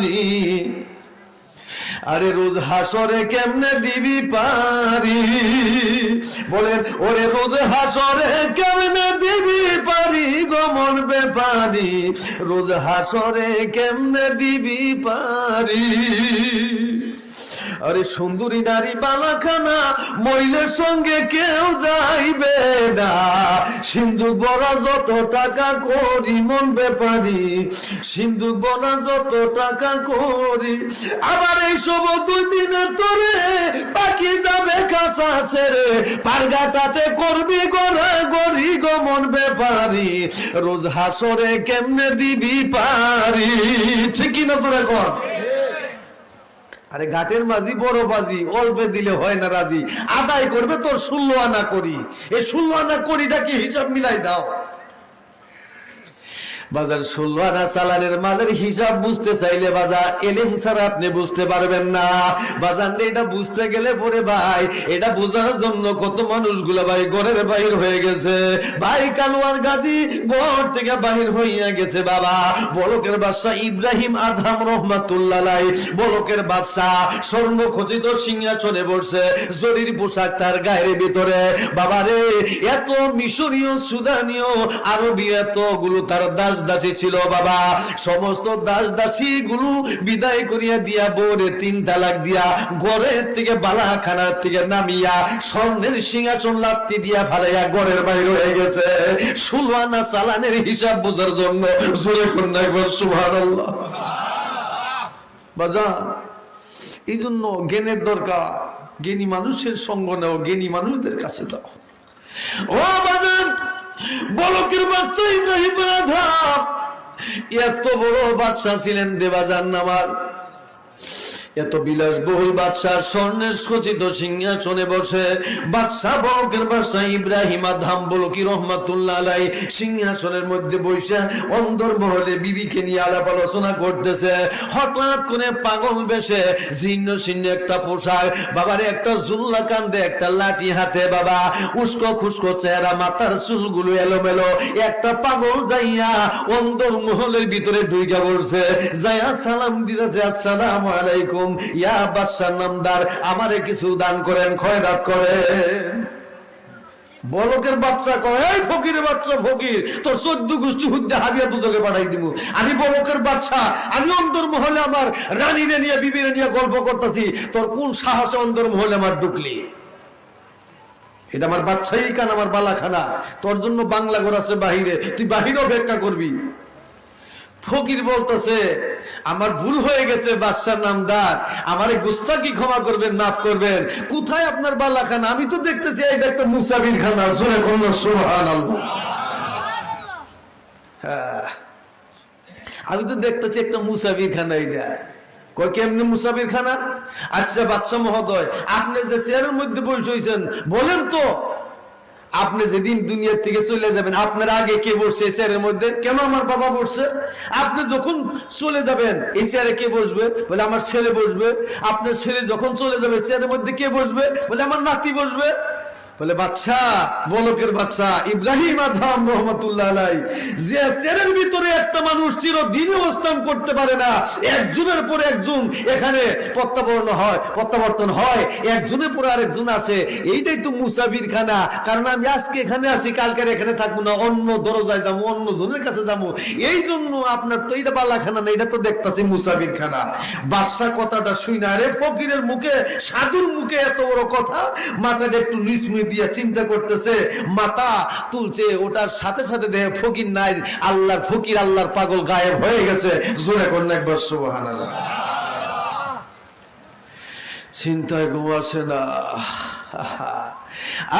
পারি। আরে রোজ হাসরে কেমনে দিবি পারি? বলেন, ওরে রোজ হাসরে কেমনে দিবি পারি গমন বেপারি রোজ হাসরে কেমনে দিবি পারি? আরে সুন্দরী নারী বালাখানা, মহিলার সঙ্গে কেউ যাইবে না। সিন্ধুক বড়া যত টাকা করি, মন ব্যাপারি। সিন্ধু বড়া যত টাকা করি, আবার এই সব দুই দিনে তোরে বাকি যাবে কাঁচা ছেড়ে। পারগাটাতে করবি গড়া গড়ি গমন ব্যাপারি। রোজ হাসরে কেমনে দিবি পারি? ঠিকই না তোরা কর? আরে ঘাটের মাঝি, বড় বাজি অল্পে দিলে হয় না রাজি। আদায় করবে তোর ষোলো আনা করি। এই ষোলো আনা করিটা কি হিসাব মিলাই দাও? বাজার ষোলো আনা চালানের মালের হিসাব বুঝতে চাইলে বাজার এলিম ছাড়া আপনি বুঝতে পারবেন না। বাজার এটা বুঝতে গেলে পরে ভাই, এটা বোঝার জন্য কত মানুষগুলো ভাই ঘরের বাইর হয়ে গেছে। ভাই কালুয়ার গাজী ঘর থেকে বাহির হইয়া গেছে বাবা। বলকের বাদশাহ ইব্রাহিম আদহাম রহমাতুল্লাহ বলকের বাদশাহ স্বর্ণ খচিত সিংহাসনে বসছে জরির পোশাক তার গায়ের ভিতরে। বাবা রে এত মিশরীয়, সুদানীয়, আরবি এতগুলো তার দাস দাসী ছিল বাবা। সমস্ত দাস দাসী গুলো বিদায় করিয়া দিয়া বোরে তিন তালাক দিয়া ঘরের থেকে বালাখানার থেকে নামিয়া স্বর্ণের সিংহাসন লাত্তি দিয়া ফালাইয়া ঘরের বাইরে হয়ে গেছে। সুলওয়ানা চালানের হিসাব বোঝার জন্য জোরে কন্যা একবার, সুবহানাল্লাহ। বাজান এই জন্য জ্ঞানের দরকার। জ্ঞানী মানুষের সঙ্গ নেও, জ্ঞানী মানুষদের কাছে দাও। ও বাজান বলকের বাচ্চা ইব্রাহিম এত বড় বাচ্চা ছিলেন দেবাজান নামার এত বিলাস বহুল বাদশাহ স্বর্ণের খচিত সিংহাসনে বসে। বাদশাহ বলকের বাদশাহ ইব্রাহিম আধাম বলকি রহমাতুল্লাহ আলাই সিংহাসনের মধ্যে বসে অন্তর মহলে বিবিকে নিয়ে আলাপ আলোচনা করতেছে। হঠাৎ করে পাগল বেশে ছিন্ন ছিন্ন একটা পোশাক, বাবার একটা জুল্লা কান্দে, একটা লাঠি হাতে, বাবা, উস্কো খুস্কো চেহারা, মাথার চুলগুলো এলোমেলো। একটা পাগল যাইয়া অন্তর মহলের ভিতরে ঢুইকা পড়ছে। যাইয়া সালাম দিতেছে, আসসালামু আলাইকুম। ইয়া বাদশাহ নামদার, আমারে কিছু দান করেন, খয়রাত করেন। বলকের বাচ্চা কয়, এই ফকিরের বাচ্চা ফকির, তোর চোদ্দ গোষ্ঠী হুদ্দে হাবিয়া দুজকে পাঠাই দিব আমি বলকের বাচ্চা, আমি অন্তর মহলে আমার রানীরে নিয়ে, বিবিরে নিয়ে গল্প করতেছি। তোর কোন সাহসে অন্তর মহলে আমার ঢুকলি? এটা আমার বাচ্চাই কান আমার বালাখানা। তোর জন্য বাংলা ঘর আছে বাহিরে, তুই বাহিরে অপেক্ষা করবি। ফকির বলতেছে, আমার ভুল হয়ে গেছে বাদশার নামদার। আমারে গুস্তাকি ক্ষমা করবেন, মাফ করবেন? কোথায় আপনার বালাখানা? আমি তো দেখতেছি এটা একটা মুসাবির খানা জোরে কোন সুহান হ্যাঁ। আমি তো দেখতেছি একটা মুসাবির খানা এটা কয়, কেমনি মুসাফির খানা? আচ্ছা বাচ্চা মহোদয়, আপনি যে চেয়ারের মধ্যে বসে হয়েছেন বলেন তো আপনি যেদিন দুনিয়ার থেকে চলে যাবেন, আপনার আগে কে বসছে? এসিয়ারের মধ্যে। কেন আমার বাবা বসছে? আপনি যখন চলে যাবেন এসিয়ারে কে বসবে? বলে, আমার ছেলে বসবে। আপনার ছেলে যখন চলে যাবে, চেয়ারের মধ্যে কে বসবে? বলে, আমার নাতি বসবে। বলে, বাচ্চা, বলকের বাচ্চা, ইব্রাহিম আদম রহমতুল্লাহ আলাই, যে চেরের ভিতরে একটা মানুষ চিরদিন অবস্থান করতে পারে না, একজনের পরে একজন এখানে প্রত্যাবর্তন হয় প্রত্যাবর্তন হয়, একজনের পরে আরেকজন আসে। এইটাই তো মুসাফির খানা কারণ আমি আজকে এখানে আছি, কালকের এখানে থাকব না, অন্য দরজায় যাব, অন্য জনের কাছে যাব। এই জন্য আপনার তো এটা বালা খানা না, এটা তো দেখতাছি মুসাফির খানা বাদশা কথাটা শুই না। রে ফকিরের মুখে, সাধুর মুখে এত বড় কথা? মাথাটা একটু নিচমুই দিয়া চিন্তা করতেছে মাথা তুলছে, ওটার সাথে সাথে দেখে ফকির নাই, আল্লাহর ফকির, আল্লাহর পাগল গায়েব হয়ে গেছে। জোরে কন্যা একবার, সুবহানাল্লাহ। চিন্তায় ঘুম আসে না।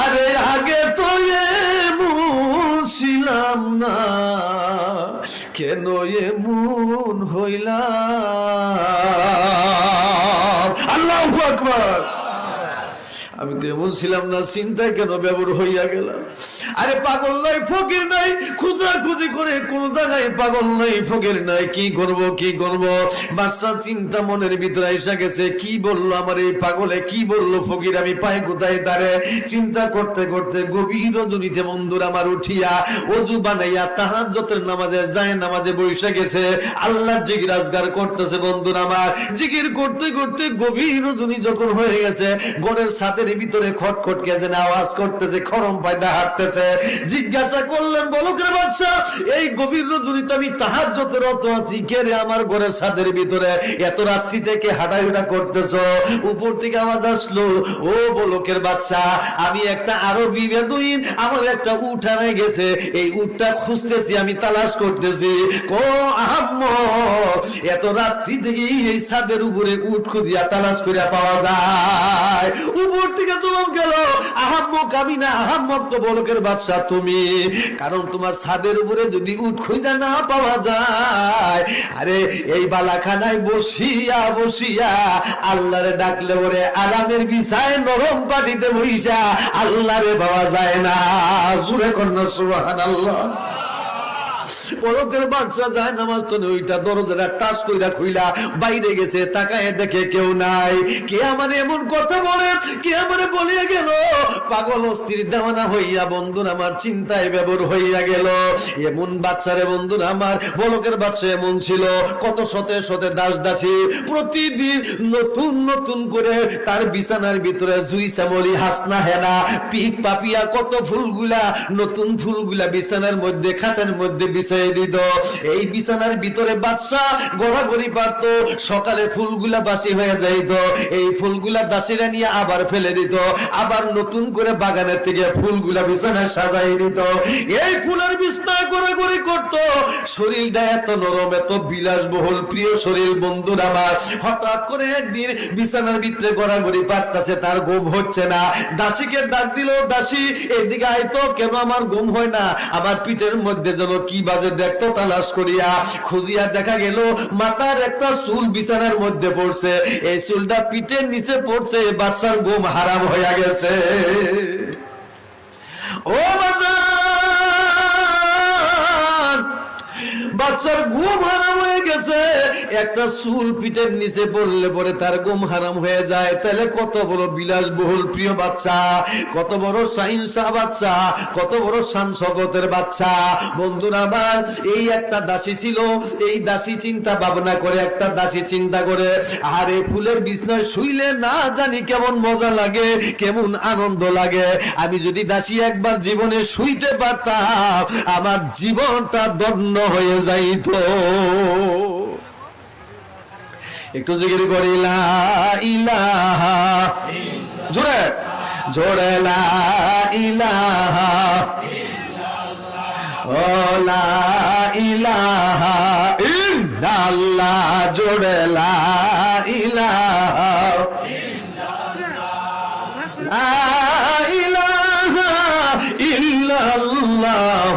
আরে আগে তো ছিলাম না, কেন এমন হইলাম? আল্লাহ আকবার। আমি তো এমন ছিলাম না, চিন্তায় কেন ব্যবহার হইয়া গেলাম আরে পাগল নাই, ফকির নাই খুচরা খুঁজি করে কোন জায়গায় পাগল নাই, ফকির নাই, কি করব কি করব? বাচ্চা চিন্তা মনের ভিতরে এসে গেছে, কি বলল আমার এই পাগলে, কি বলল ফকির? আমি পাই কোথায় তারে চিন্তা করতে করতে গভীর রজনীতে বন্ধুর আমার উঠিয়া অজু বানাইয়া তাহার যতের নামাজে যায় নামাজে বসে গেছে। আল্লাহ জিগির আজগার করতেছে বন্ধুর আমার। জিগির করতে করতে গভীর রজনী যখন হয়ে গেছে গড়ের সাথের ভিতরে খটখট কে যেন আওয়াজ করতেছে, খরম পায়দা হাঁটতেছে। জিজ্ঞাসা করলেন, বলো কে বাচ্চা এই গভীর রজনীতে আমি তাহার যত রত আছি, কে রে আমার ঘরের সাথের ভিতরে? এত রাত্রি থেকে হাঁটাহুটা করতেছ, উপর থেকে আওয়াজ আসলো। ও বলকের বাচ্চা আমি একটা আরবি বেদুইন, আমার একটা উঠ হারাই গেছে। এই উঠটা খুঁজতেছি, আমি তালাশ করতেছি। ও আহাম্ম, এত রাত্রি থেকে এই ছাদের উপরে উঠ খুঁজিয়া তালাশ করিয়া পাওয়া যায়। উপর থেকে জবাব গেল, আহাম্মক আমি না, আহাম্মক তো বলকের বাচ্চা তুমি। কারণ তোমার ছাদের উপরে যদি উঠ খুঁজা না পাওয়া যায়, আরে এই বালাখানায় বসিয়া বসিয়া আল্লাহরে ডাকলে ওরে আরামের বিছায় নরম পাটিতে বইসা, আল্লাহরে পাওয়া যায় না। জুড়ে কন্যা সুবাহান আল্লাহ বাদশা যায়, নামাজ তো ওইটা দরজাটা টাচ কইরা খুইলা বাইরে গেছে, তাকায় দেখে কেউ নাই। কে আমার এমন কথা বলে? কে আমারে বলিয়া গেল? পাগল অস্থির দেওয়ানা হইয়া আমার চিন্তায় ব্যবহার হইয়া গেল। এমন বাচ্চারে আমার বাচ্চা এমন ছিল। কত শতে শতে দাস দাসী, প্রতিদিন নতুন নতুন করে তার বিছানার ভিতরে জুই চামলি হাসনা হেনা পিক পাপিয়া কত ফুলগুলা, নতুন ফুলগুলা বিছানার মধ্যে খাতের মধ্যে বিছাই দিত। এই বিছানার ভিতরে বাদশা গড়াগড়ি পারত। সকালে ফুলগুলা বাসি হয়ে যাইত। এই ফুলগুলা দাসীরা নিয়ে আবার ফেলে দিত। আবার নতুন করে বাগানের থেকে ফুলগুলা বিছানায় সাজাই দিত। এই ফুলের গড়াগড়ি করত। এত নরম, এত বিলাসবহুল। প্রিয় শরীর আমার, হঠাৎ করে একদিন বিছানার ভিতরে গড়াগড়ি পারতাছে, তার ঘুম হচ্ছে না। দাসীকে ডাক দিল, দাসী, এদিকে আইতো কেন আমার ঘুম হয় না? আমার পিঠের মধ্যে যেন কি বাজে দেখতো তালাশ করিয়া খুঁজিয়া দেখা গেল মাথার একটা চুল বিছানার মধ্যে পড়ছে। এই চুলটা পিঠের নিচে পড়ছে বাচ্চার গোম হারাম হইয়া গেছে। ও বাজার বাচ্চার ঘুম হারাম হয়ে গেছে। একটা চুল পিঠের নিচে পড়লে পরে তার ঘুম হারাম হয়ে যায়। তাহলে কত বড় বিলাসবহুল প্রিয় বাচ্চা, কত বড় সাইন্সা বাচ্চা, কত বড় শান বাচ্চা। বন্ধুরা আমার, এই একটা দাসী ছিল, এই দাসী চিন্তা ভাবনা করে একটা দাসী চিন্তা করে, আরে ফুলের বিছনায় শুইলে না জানি কেমন মজা লাগে, কেমন আনন্দ লাগে। আমি যদি দাসী একবার জীবনে শুইতে পারতাম, আমার জীবনটা দন্য হয়ে যাইত। একটু জিগির করি ইলাহা। জোরে? জোরে, লা ইলাহা। ও, লা ইলাহা। ইল্লাল্লাহ ইলাহা। ইলাহা ইল্লাল্লাহ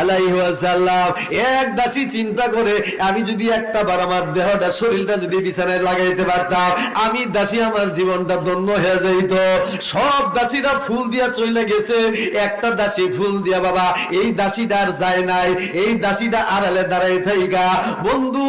আলাইহি ওয়াসাল্লাম, এক দাসী চিন্তা করে, আমি যদি একটা বার আমার দেহটা, শরীরটা যদি বিছানায় লাগাইতে পারতাম, আমি দাসী আমার জীবনটা ধন্য হয়ে যাইত। সব দাসীরা ফুল দিয়া চলে গেছে। একটা দাসী ফুল দিয়া, বাবা, এই যায় নাই, এই দাসীটা আড়ালে দাঁড়াই থাইগা। বন্ধু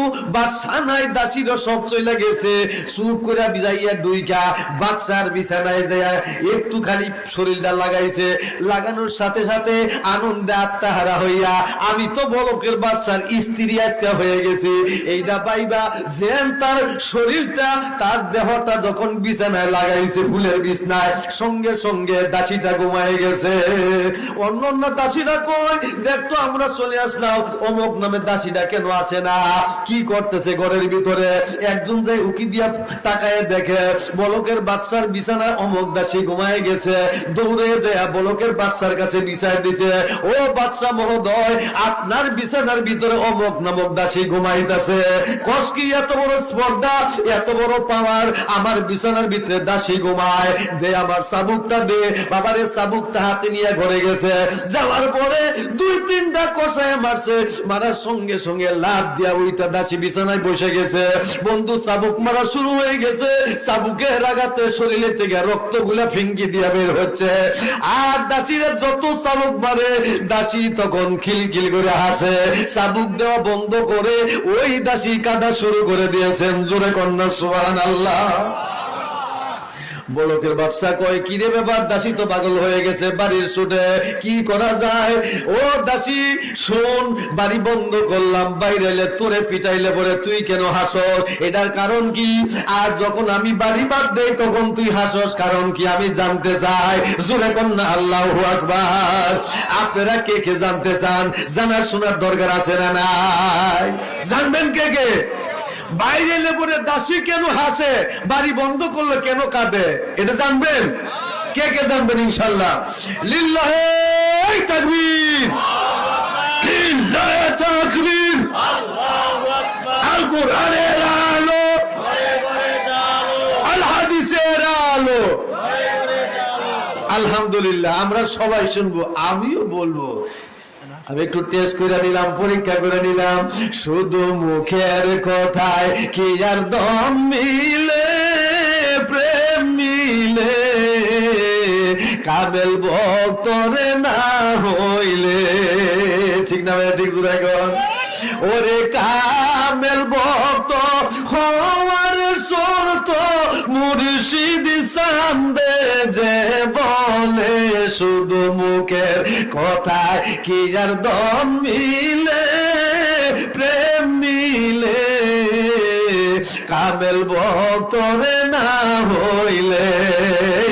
সব চলে গেছে। চুপ করে বিজাইয়া দুইকা বাচ্চার বিছানায় যায় একটু খালি শরীরটা লাগাইছে। লাগানোর সাথে সাথে আনন্দে আত্মাহারা হইয়া আমি তো বলকের বাচ্চার স্ত্রী আজকে হয়ে গেছে। এইটা পাইবা, যেন তার শরীরটা, তার দেহটা যখন বিছানায় লাগাইছে ফুলের বিছনায়, সঙ্গে সঙ্গে দাসীটা ঘুমায় গেছে। অন্য অন্য দাসীরা কই দেখতো আমরা চলে আসলাম। অমুক নামে দাসীরা কেন আসে না? কি করতেছে ঘরের ভিতরে? একজন যে উকি দিয়া তাকায় দেখে, বলকের বাচ্চার বিছানায় অমুক দাসী ঘুমায় গেছে। দৌড়ে যায় বলকের বাচ্চার কাছে বিছায় দিছে, ও বাচ্চা মহোদয় মহোদয় আপনার বিছানার ভিতরে অমক নামক দাসী ঘুমাইতেছে। কষ্কি এত বড় স্পর্ধা, এত বড় পাওয়ার? আমার বিছানার ভিতরে দাসী ঘুমায়। দে আমার সাবুকটা দে। বাবারে, সাবুকটা হাতে নিয়ে ঘরে গেছে। যাওয়ার পরে দুই তিনটা কষায় মারছে। মারার সঙ্গে সঙ্গে লাভ দিয়া ওইটা দাসী বিছানায় বসে গেছে। বন্ধু, সাবুক মারা শুরু হয়ে গেছে। সাবুকের আঘাতে শরীরে থেকে রক্তগুলা ফিঙ্গি দিয়া বের হচ্ছে। আর দাসীরা যত সাবুক মারে, দাসী তখন খিলখিল করে হাসে। সাবুক দেওয়া বন্ধ করে ওই দাসী কাঁদা শুরু করে দিয়েছেন। জোরে কন্যা সুহান আল্লাহ বড়কের বাদশা কয়, কি রে ব্যাপার? দাসী তো পাগল হয়ে গেছে বাড়ির ছুটে কি করা যায়? ও দাসী, শোন, বাড়ি বন্ধ করলাম, বাইরে এলে তোরে পিটাইলে পরে তুই কেন হাসস? এটার কারণ কি? আর যখন আমি বাড়ি বাদ দেই, তখন তুই হাসস। কারণ কি? আমি জানতে চাই। জোরে কন্যা আল্লাহ আকবার। আপনারা কে কে জানতে চান? জানার শোনার দরকার আছে না নাই? জানবেন কে কে? বাইরে এলে পরে দাসী কেন হাসে? বাড়ি বন্ধ করলে কেন কাঁদে? এটা জানবেন? কে কে জানবেন ইনশাল্লাহ? লিল্লাহে তাকবীর। আলো। আলহামদুলিল্লাহ, আমরা সবাই শুনব, আমিও বলব। আমি একটু টেস্ট করে নিলাম, পরীক্ষা করে নিলাম। শুধু মুখের কথায় কি আর দম মিলে, প্রেম মিলে? কাবেল ভক্তরে না হইলে? ঠিক না ঠিক এখন? ওরে কামেল ভক্ত শর্ত মুর্শিদ সান্দে যে বলে শুধু মুখের কথায় কি আর দম মিলে, প্রেম মিলে? কামেল ভক্তরে না হইলে,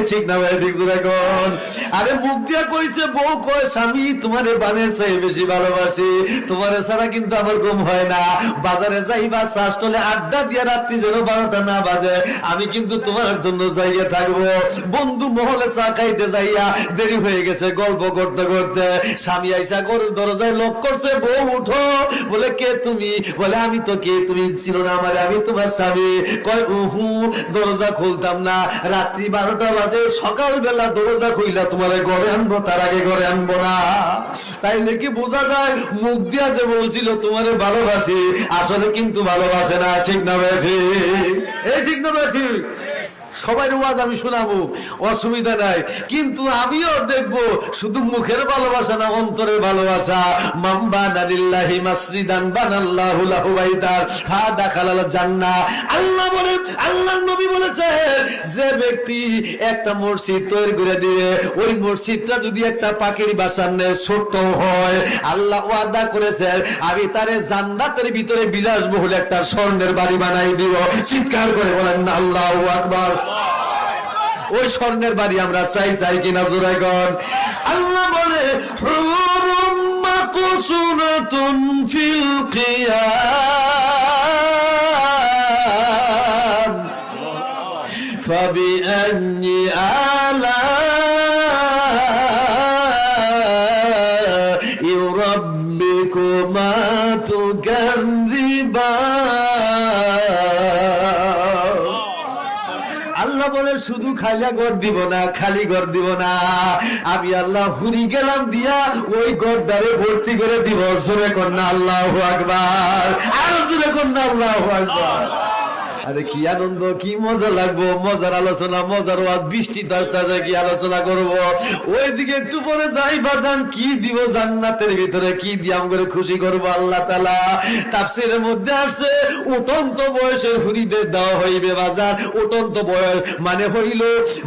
ঠিক না ভাই কোন? আরে মুখ দিয়া কইছে, বউ কয়, স্বামী, তোমারে বেশি ভালোবাসি। তোমারে ছাড়া কিন্তু আমার ঘুম হয় না। বাজারে আড্ডা রাত্রি যেন বারোটা না বাজে। আমি কিন্তু তোমার জন্য যাইয়া থাকব। বন্ধু মহলে চা খাইতে যাইয়া দেরি হয়ে গেছে, গল্প করতে করতে। স্বামী আইসা ঘরের দরজায় লক করছে, বউ, উঠো। বলে, কে তুমি? বলে, আমি তো কে? তুমি ছিল না আমার, আমি তোমার স্বামী। কয়, উহু, দরজা খুলতাম না। রাত্রি বারোটা বাজে, সকালবেলা দরজা খুললা তোমার ঘরে আনব, তার আগে ঘরে আনব না। তাই নাকি বোঝা যায়, মুখ দিয়া যে বলছিল তোমারে ভালোবাসি, আসলে কিন্তু ভালোবাসে না। ঠিক না ঠিক? এই ঠিক না ঠিক? সবাই ওয়াজ আমি শোনাবো, অসুবিধা নাই। কিন্তু আমিও দেখব শুধু মুখের ভালোবাসা না, অন্তরের ভালোবাসা। মাম্বা নাদিল্লাহি মাসজিদান বানাল্লাহু লাহু জান্নাহ আল্লাহ বলে আল্লাহর নবী বলেছে, যে ব্যক্তি একটা মসজিদ তৈরি করে দিবে, ওই মসজিদটা যদি একটা পাখির বাসার নেয় হয়, আল্লাহ ওয়াদা করেছেন আমি তারে জান্নাতের ভিতরে বিলাসবহুল একটা স্বর্ণের বাড়ি বানাই দিব। চিৎকার করে বলেন, আল্লাহু আকবার। ওই স্বর্ণের বাড়ি আমরা চাই চাই কিনা জোরাইগণ? আল্লাহ বলে হুরুম মাকসুরাতুন ফিল কিয়াম। খাইলা গড় দিব না, খালি গড় দিব না। আমি আল্লাহ হুরি গেলাম দিয়া ওই ঘরটারে ভর্তি করে দিব। জোরে কন্যা, আল্লাহ আকবার। আর জোরে কন্যা, আল্লাহ আকবার। আরে কি আনন্দ, কি মজা লাগবো? মজার আলোচনা, মজার ওয়াজ, বৃষ্টি দশটা যায় কি আলোচনা করব? ওইদিকে একটু পরে যাই বাজান, কি দিব জান্নাতের ভিতরে? কি দিয়াম করে খুশি করব আল্লাহ তালা তাফসিরের মধ্যে আসছে, উঠন্ত বয়সের হুরিদের দেওয়া হইবে বাজার। উঠন্ত বয়স মানে হইল,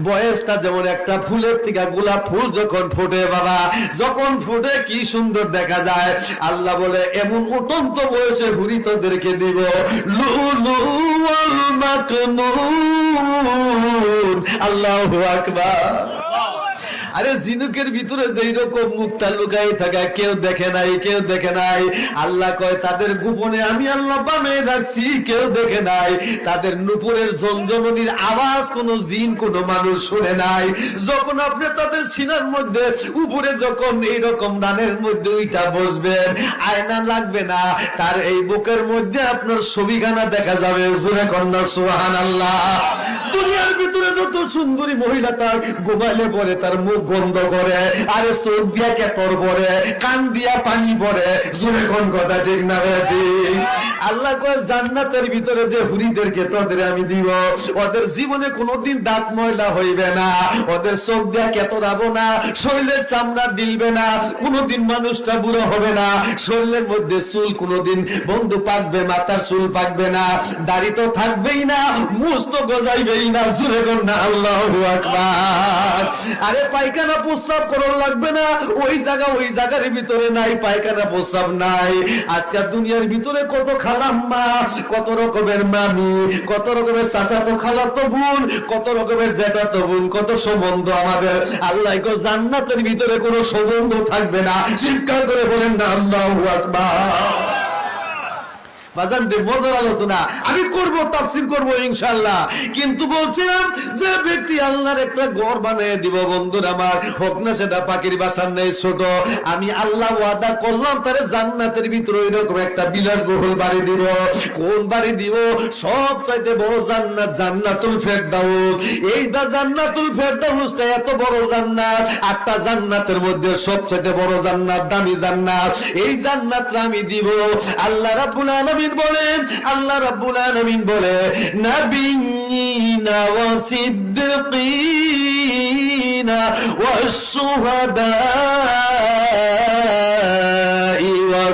বয়সটা যেমন একটা ফুলের থেকে গোলাপ ফুল যখন ফুটে বাবা, যখন ফুটে কি সুন্দর দেখা যায়। আল্লাহ বলে, এমন উঠন্ত বয়সে হুরি তোদেরকে দিব। লুলু আল্লাহু আকবার। আরে জিনুকের ভিতরে যেই রকম মুক্তা লুকাই থাকে, কেউ দেখে নাই, কেউ দেখে নাই। আল্লাহ কয়, তাদের গোপনে আমি আল্লাহ বামে রাখছি, কেউ দেখে নাই। তাদের নুপুরের জমজমনির আওয়াজ কোন জিন, কোন মানুষ শুনে নাই। যখন আপনি তাদের সিনার মধ্যে, উপরে যখন এইরকম ডানের মধ্যে ওইটা বসবেন, আয়না লাগবে না, তার এই বুকের মধ্যে আপনার ছবিখানা দেখা যাবে। জোরে কন্যা সুহান আল্লাহ দুনিয়ার ভিতরে যত সুন্দরী মহিলা তার ঘুমাইলে পরে তার মুখ গন্ধ করে, আরে চোখ দিয়া কেতর পরে কান দিয়া পানি পরে জোরে কোন কথা ঠিক না আল্লাহ কয়, জান্নাতের ভিতরে যে হুরিদেরকে তোদের আমি দিব, ওদের জীবনে কোনোদিন দাঁত ময়লা হইবে না। ওদের চোখ দিয়া কেতরাবো না, শরীরের চামড়া দিলবে না, কোনোদিন মানুষটা বুড়ো হবে না। শরীরের মধ্যে চুল কোনোদিন বন্ধু পাকবে, মাথার চুল পাকবে না। দাড়ি তো থাকবেই না মুস তো গজাইবেই না জুড়ে না আল্লাহ আরে পায়খানা প্রস্রাব করার লাগবে না। ওই জায়গা, ওই জায়গার ভিতরে নাই, পায়খানা প্রস্রাব নাই। আজকাল দুনিয়ার ভিতরে কত খালাম্মা কত রকমের মামি, কত রকমের চাচা চাচাতো খালাতো বোন, কত রকমের জ্যাঠাতো বোন, কত সম্বন্ধ আমাদের। আল্লাহ গো, জান্নাতের ভিতরে কোনো সম্বন্ধ থাকবে না। চিৎকার করে বলেন না, আল্লাহ আকবার। আমি কিন্তু বলছিলাম যে ব্যক্তি আল্লাহর একটা বানিয়ে দিব আমার। হোক না সেটা, পাখির বাসার নেই, ছোট। আমি আল্লাহ ওয়াদা করলাম, তারে জান্নাতের ভিতরে এরকম একটা বাড়ি দিব। কোন বাড়ি দিব? সব চাইতে বড় জান্নাত, জান্নাতুল ফেরদাউস। এইটা জান্নাতুল ফেরদাউসটা এত বড় জান্নাত, আটটা জান্নাতের মধ্যে বড় জান্নাত, দামি জান্নাত। এই জান্নাতটা আমি দিব। আল্লাহ বলেন আল্লাহ রাব্বুল আলামিন বলে নাবিয়িনা ওয়া সিদ্দিকিনা ওয়া শুহাদাই ওয়া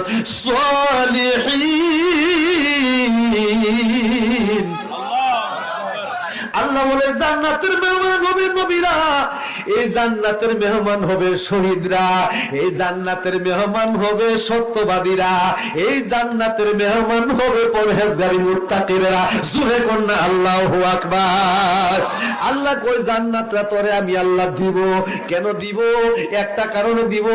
সালিহিন। আল্লাহ বলে, জান্নাতের মেহমান হবে নবীরা, এই জান্নাতের মেহমান হবে শহীদরা, এই জান্নাতের মেহমান হবে সত্যবাদীরা, এই জান্নাতের মেহমান হবে পরহেজগারী মুত্তাকিরা জুরে কন্যা, আল্লাহু আকবার। আল্লাহ কই জান্নাতরা তোরে আমি আল্লাহ দিব। কেন দিব? একটা কারণে দিব।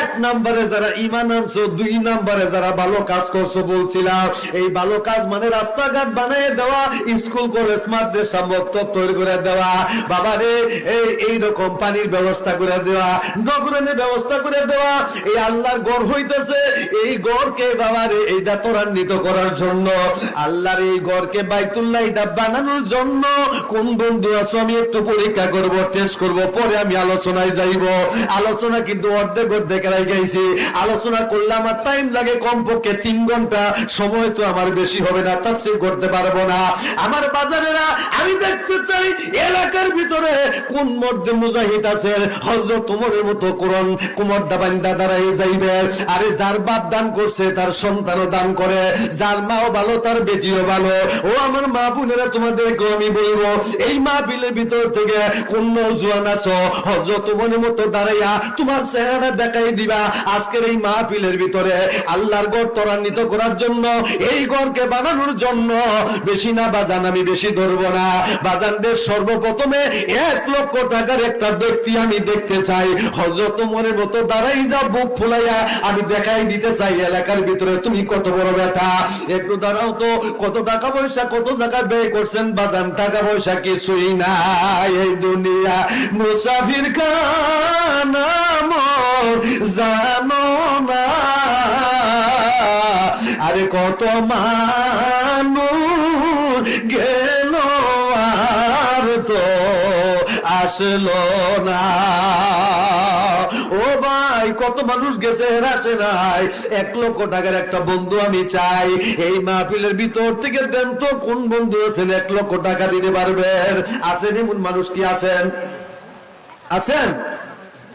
এক নম্বরে যারা ইমান আনছো, দুই নম্বরে যারা ভালো কাজ করছ বলছিলাম, এই ভালো কাজ মানে রাস্তাঘাট বানিয়ে দেওয়া, স্কুল, কলেজ, মাদ্রাসা, মক্তব তৈরি করে দেওয়া বাবা রে এই এইরকম পানির ব্যবস্থা করে দেওয়া নগরণের ব্যবস্থা করে দেওয়া, এই আল্লাহর গড় হইতেছে, এই গড়কে বাবা রে এইটা ত্বরান্বিত করার জন্য, আল্লাহর এই গড়কে বাইতুল্লাহ এটা বানানোর জন্য, কোন বন্ধু আছো আমি একটু পরীক্ষা করব টেস্ট করব, পরে আমি আলোচনায় যাইব। আলোচনা কিন্তু অর্ধেক অর্ধেক রাই গাইছি। আলোচনা করলে আমার টাইম লাগে কমপক্ষে তিন ঘণ্টা, সময় তো আমার বেশি হবে না, তাফসীর করতে পারব না। আমার বাজারেরা আমি দেখতে চাই, এলাকার ভিতরে কোন মধ্যে মুজাহিদ আছে হযরত ওমরের মতো কোরআন কুমর দাবান্দা দাঁড়াই যাইবে। আরে যার বাপ দান করছে, তার সন্তানও দান করে, যার মাও ভালো, তার বেটিও ভালো। ও আমার মা বোনেরা তোমাদেরকে আমি বলব, এই মা বিলের ভিতর থেকে কোন নৌজুয়ান আছো? হযরত ওমরের মতো দাঁড়াইয়া তোমার চেহারাটা দেখাই দিবা। আজকের এই মা বিলের ভিতরে আল্লাহর গড় ত্বরান্বিত করার জন্য, এই গড়কে বানানোর জন্য বেশি না বাজান, আমি বেশি ধরবো না। বাজানদের সর্বপ্রথমে এক লক্ষ টাকার একটা ব্যক্তি আমি দেখতে চাই। হজরত মনের মতো দাঁড়াই যা, বুক ফুলাইয়া আমি দেখাই দিতে চাই এলাকার ভিতরে। তুমি কত বড় ব্যথা। একটু দাঁড়াও তো, কত টাকা পয়সা, কত জায়গা ব্যয় করছেন বাজান? টাকা পয়সা কিছুই না এই দুনিয়া। মুসাফির খানা জানো না। আরে কত মানুষ গেল আসলো না। ও ভাই, কত মানুষ গেছে আসে নাই। এক লক্ষ টাকার একটা বন্ধু আমি চাই। এই মাহফিলের ভিতর থেকে দেন তো, কোন বন্ধু আছেন? এক লক্ষ টাকা দিতে পারবেন? আছেন এমন মানুষ কি আছেন? আছেন?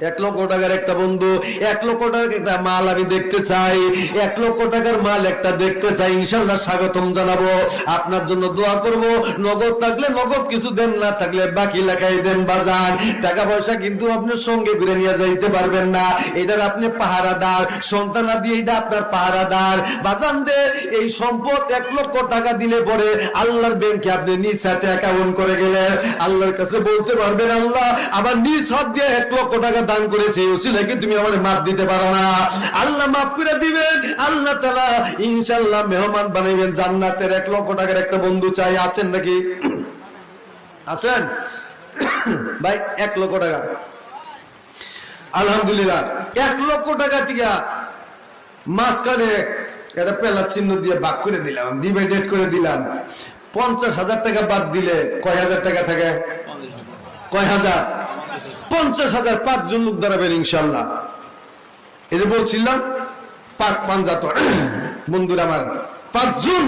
এক লক্ষ টাকার একটা বন্ধু, এক লক্ষ টাকার একটা মাল আমি দেখতে চাই, এক লক্ষ টাকার মাল একটা দেখতে চাই, ইনশাল্লাহ স্বাগতম জানাব। আপনার জন্য দোয়া করব, নগদ থাকলে নগদ, কিছু দেন না থাকলে বাকি লেখাই দেন বাজার। টাকা পয়সা কিন্তু আপনি সঙ্গে করে নিয়ে যাইতে পারবেন না। এটার আপনি পাহারাদার, সন্তান দিয়ে এটা আপনার পাহারাদার। বাজান দে এই সম্পদ এক লক্ষ টাকা দিলে পরে আল্লাহর ব্যাংকে আপনি নিজ হাতে অ্যাকাউন্ট করে গেলে আল্লাহর কাছে বলতে পারবেন, আল্লাহ, আমার নিজ হাত দিয়ে এক লক্ষ টাকা দান করেছে ওসিলাকে তুমি আমার মাপ দিতে পারো না? আল্লাহ মাফ করে দিবেন। আল্লাহ তালা ইনশাল্লাহ মেহমান বানাইবেন, জান্নাতের এক লক্ষ টাকার একটা বন্ধু চাই। আছেন নাকি? আছেন? ভাই, এক লক্ষ টাকা। আলহামদুলিল্লাহ, এক লক্ষ টাকা টিকা মাঝখানে একটা পেলার চিহ্ন দিয়ে বাক করে দিলাম ডিভাইডেড করে দিলাম। পঞ্চাশ হাজার টাকা বাদ দিলে কয় হাজার টাকা থাকে? কয় হাজার? পঞ্চাশ হাজার পাঁচজন লোক দাঁড়াবেন ইনশাল্লাহ। এই যে বলছিলাম, পাক পাঞ্জাত বন্ধুরা আমার, পাঁচজন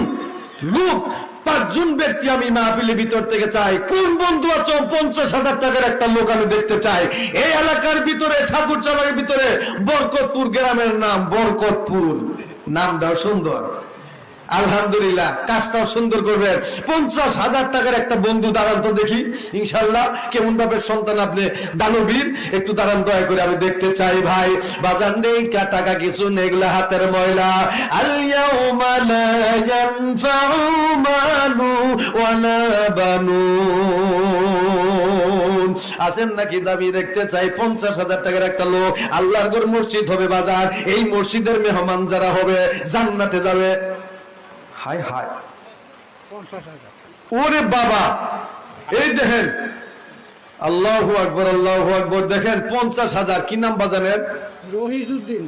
লোক, পাঁচজন ব্যক্তি আমি মাহফিলের ভিতর থেকে চাই। কোন বন্ধু আছো? পঞ্চাশ হাজার টাকার একটা লোক আমি দেখতে চাই। এই এলাকার ভিতরে ঠাকুর চালার ভিতরে, বরকতপুর গ্রামের নাম, বরকতপুর। নামটাও সুন্দর। আলহামদুলিল্লাহ, কাজটাও সুন্দর করবেন। পঞ্চাশ হাজার টাকার একটা বন্ধু দাঁড়ান তো দেখি। ইনশাল্লাহ, কেমন ভাবে সন্তান আপনি? দানবীর, একটু দাঁড়ান, দয়া করে আমি দেখতে চাই ভাই। বাজান নেই টাকা কিছু নেগলা হাতের ময়লা। বানুন। আছেন নাকি? দাবি দেখতে চাই। পঞ্চাশ হাজার টাকার একটা লোক। আল্লাহর মসজিদ হবে বাজার। এই মসজিদের মেহমান যারা হবে, জান্নাতে যাবে। হায় হায়। ওরে বাবা এই দেখেন আল্লাহ আকবর আল্লাহ আকবর দেখেন পঞ্চাশ হাজার কি নাম বাজানের? রহিজুদ্দিন।